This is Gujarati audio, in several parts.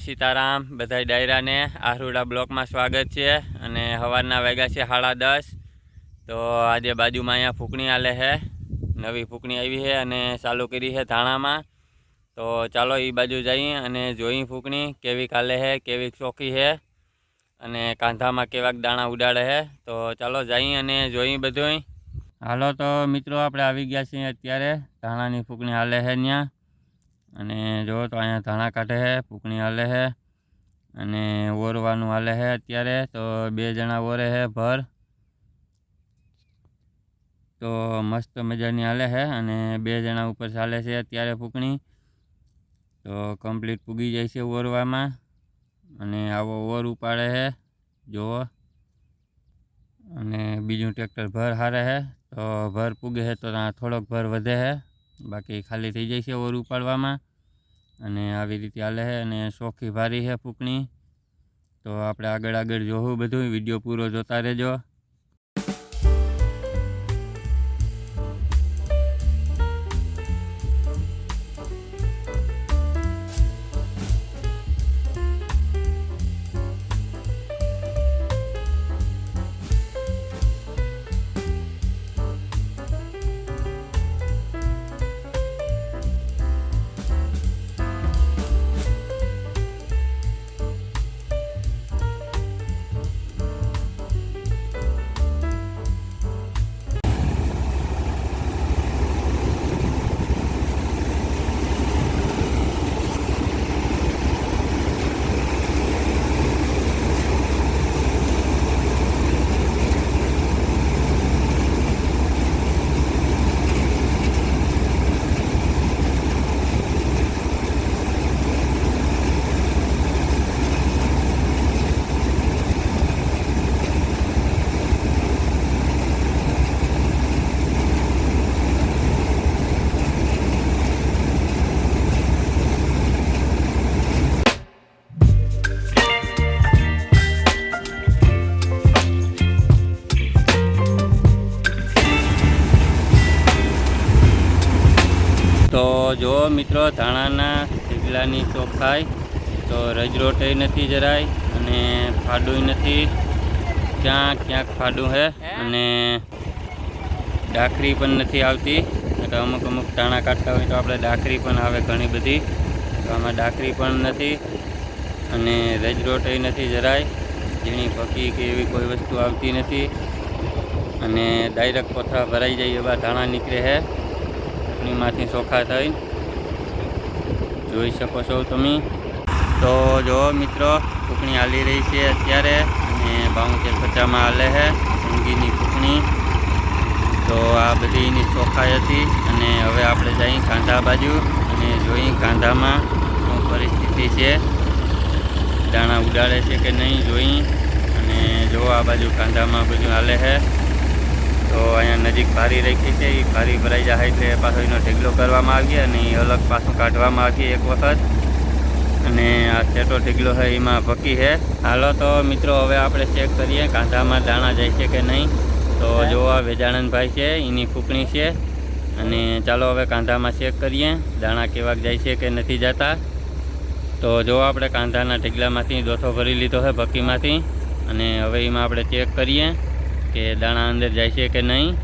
સીતારામ બધા ડાયરાને. આહરુડા બ્લોકમાં સ્વાગત છે અને સવારના વેગા છે સાડા દસ. તો આજે બાજુમાં અહીંયા ફૂંકણી આલે છે નવી ફૂંકણી આવી છે અને ચાલુ કરી છે ધાણામાં. તો ચાલો એ બાજુ જઈએ અને જોઈ ફૂંકણી, કેવી કાલે છે કેવી ચોખ્ખી છે અને કાંધામાં કેવાક દાણા ઉડાડે છે તો ચાલો જઈએ અને જોઈ બધું હાલો તો મિત્રો, આપણે આવી ગયા છીએ અત્યારે. ધાણાની ફૂંકણી હાલે છે ત્યાં અને જો તો અહીંયા ધાણા કાઢે છે પૂકણી હાલે છે અને ઓરવાનું હાલે છે અત્યારે, તો બે જણા ઓરે છે ભર. તો મસ્ત મજાની હાલે છે અને બે જણા ઉપર ચાલે છે અત્યારે પૂકણી તો કમ્પ્લીટ પૂગી જાય છે ઓરવામાં અને આવો ઓર ઉપાડે છે જુઓ અને બીજું ટ્રેક્ટર ભર હારે છે તો ભર પૂગે છે તો થોડોક ભર વધે છે બાકી ખાલી થઈ જાય છે ઓર ઉપાડવામાં. અને આવી રીતે હાલે છે અને ચોખ્ખી ભારી છે ફૂંકણી. તો આપણે આગળ આગળ જોવું બધું, વીડિયો પૂરો જોતા રહેજો. તો જો મિત્રો, ધાણાના થેગલાની ચોખાઈ તો રજરોટે નથી જરાય અને ફાડું નથી. ક્યાંક ક્યાંક ફાડું છે અને ડાખરી પણ નથી આવતી. એટલે અમુક અમુક ટાણા કાઢતા હોય તો આપણે ડાખરી પણ આવે ઘણી બધી. તો આમાં ડાખરી પણ નથી અને રજરોટે નથી જરાય. ઝીણી પકી કે એવી કોઈ વસ્તુ આવતી નથી. અને ડાયરેક્ટ કોથળા ભરાઈ જાય એવા ધાણા નીકળે છે ચટણીમાંથી ચોખા થઈ. જોઈ શકો છો તમે. તો જો મિત્રો કૂકણી હાલી રહી છે અત્યારે અને બાઉતેર પચામાં હાલે છે ઊંઘીની કૂકણી તો આ બધી એની ચોખાઈ હતી અને હવે આપણે જઈ કાંધા બાજુ અને જોઈ કાંધામાં શું પરિસ્થિતિ છે. દાણા ઉડાડે છે કે નહીં જોઈ. અને જો આ બાજુ કાંધામાં બધું હાલે છે. તો અહીંયા નજીક ભારી રાખી છે એ ભારી ભરાઈ જાય એટલે પાછો એનો ઢેગલો કરવામાં આવીએ અને એ અલગ પાછું કાઢવામાં આવીએ એક વખત. અને આ છેટો ઢેગલો છે એમાં ભકી છે. હાલો તો મિત્રો હવે આપણે ચેક કરીએ કાંધામાં દાણા જાય છે કે નહીં. તો જો આ વેજાણંદભાઈ છે એની ફૂંકણી છે. અને ચાલો હવે કાંધામાં ચેક કરીએ દાણા કેવાક જાય છે કે નથી જતા. તો જો આપણે કાંધાના ઢેગલામાંથી દોથો ભરી લીધો છે ભક્કીમાંથી. અને હવે એમાં આપણે ચેક કરીએ. કે દાણા અંદર જાય છે કે નહીં,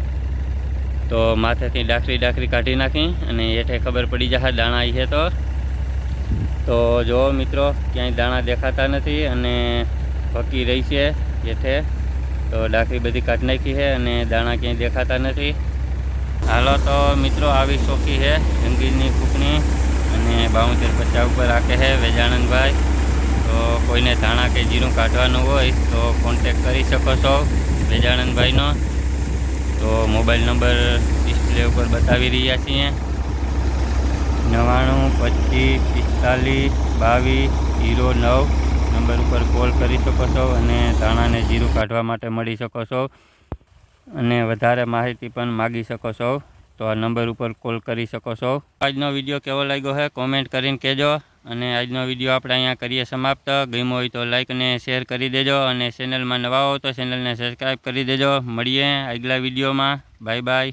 તો માથેથી ડાખરી ડાખરી કાઢી નાખી અને હેઠે ખબર પડી જશે દાણા આવી છે તો. તો જો મિત્રો, ક્યાંય દાણા દેખાતા નથી અને ભકી રહી છે હેઠે, તો ડાખરી બધી કાઢી નાખી છે અને દાણા ક્યાંય દેખાતા નથી. હાલો તો મિત્રો, આવી શોખી છે જંગીરની કૂકણી અને બાઉતેર પચાસ ઉપર રાખે છે વેજાણંદભાઈ તો કોઈને ધાણા કે જીરું કાઢવાનું હોય તો કોન્ટેક કરી શકો છો. વેજાનંદભાઈનો તો મોબાઈલ નંબર ડિસ્પ્લે ઉપર બતાવી રહ્યા છીએ. નવ્વાણું, પચીસ, પિસ્તાલીસ, બાવીસ જીરો નવ નંબર ઉપર કોલ કરી શકો છો અને ધાણાને જીરું કાઢવા માટે મળી શકો છો. અને વધારે માહિતી પણ માગી શકો છો. તો આ નંબર ઉપર કોલ કરી શકો છો. આજનો વીડિયો કેવો લાગ્યો છે કોમેન્ટ કરીને કહેજો. અને આજનો વીડિયો આપણે અહીંયા કરીએ સમાપ્ત. ગમ્યો હોય તો લાઇક અને શેર કરી દેજો અને ચેનલમાં નવા હો તો ચેનલને સબસ્ક્રાઈબ કરી દેજો. મળીએ આગલા વિડીયોમાં. Bye bye